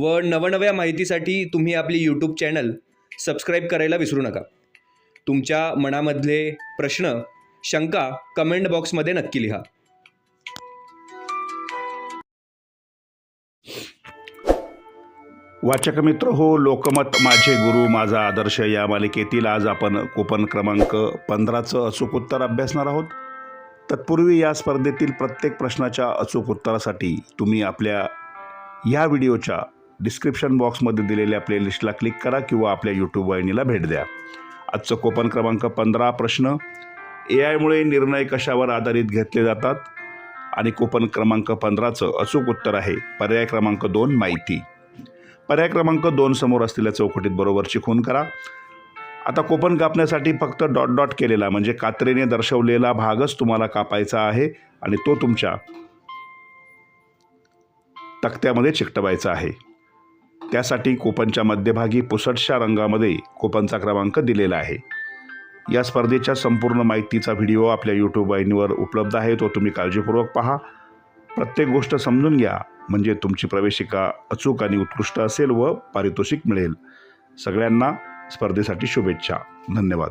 व नवनव्या माहितीसाठी तुम्ही आपली यूट्यूब चॅनल सबस्क्राईब करायला विसरू नका. तुमच्या मनामधले प्रश्न शंका कमेंट बॉक्समध्ये नक्की लिहा. वाचक मित्र हो लोकमत माझे गुरु माझा आदर्श या मालिकेतील आज आपण कुपन क्रमांक पंधराचं अचूक उत्तर अभ्यासणार आहोत. तत्पूर्वी या स्पर्धेतील प्रत्येक प्रश्नाच्या अचूक उत्तरासाठी तुम्ही आपल्या या व्हिडिओच्या डिस्क्रिप्शन बॉक्समध्ये दिलेल्या प्लेलिस्टला क्लिक करा किंवा आपल्या यूट्यूब वाहिनीला भेट द्या. आजचं कोपन क्रमांक पंधरा प्रश्न. ए आयमुळे निर्णय कशावर आधारित घेतले जातात? आणि कोपन क्रमांक पंधराचं अचूक उत्तर आहे. पर्याय क्रमांक दोन माहिती. पर्याय क्रमांक दोन समोर असलेल्या चौकटीत बरोबरची खून करा. आता कोपन कापण्यासाठी फक्त डॉट डॉट केलेला म्हणजे कात्रीने दर्शवलेला भागच तुम्हाला कापायचा आहे आणि तो तुमच्या तक्त्यामध्ये चिकटवायचा आहे. त्यासाठी कोपनच्या मध्यभागी पुसटशा रंगामध्ये कोपनचा क्रमांक दिलेला आहे. या स्पर्धेच्या संपूर्ण माहितीचा व्हिडिओ आपल्या यूट्यूब वाहिनीवर उपलब्ध आहे तो तुम्ही काळजीपूर्वक पहा. प्रत्येक गोष्ट समजून घ्या म्हणजे तुमची प्रवेशिका अचूक आणि उत्कृष्ट असेल व पारितोषिक मिळेल. सगळ्यांना स्पर्धेसाठी शुभेच्छा. धन्यवाद.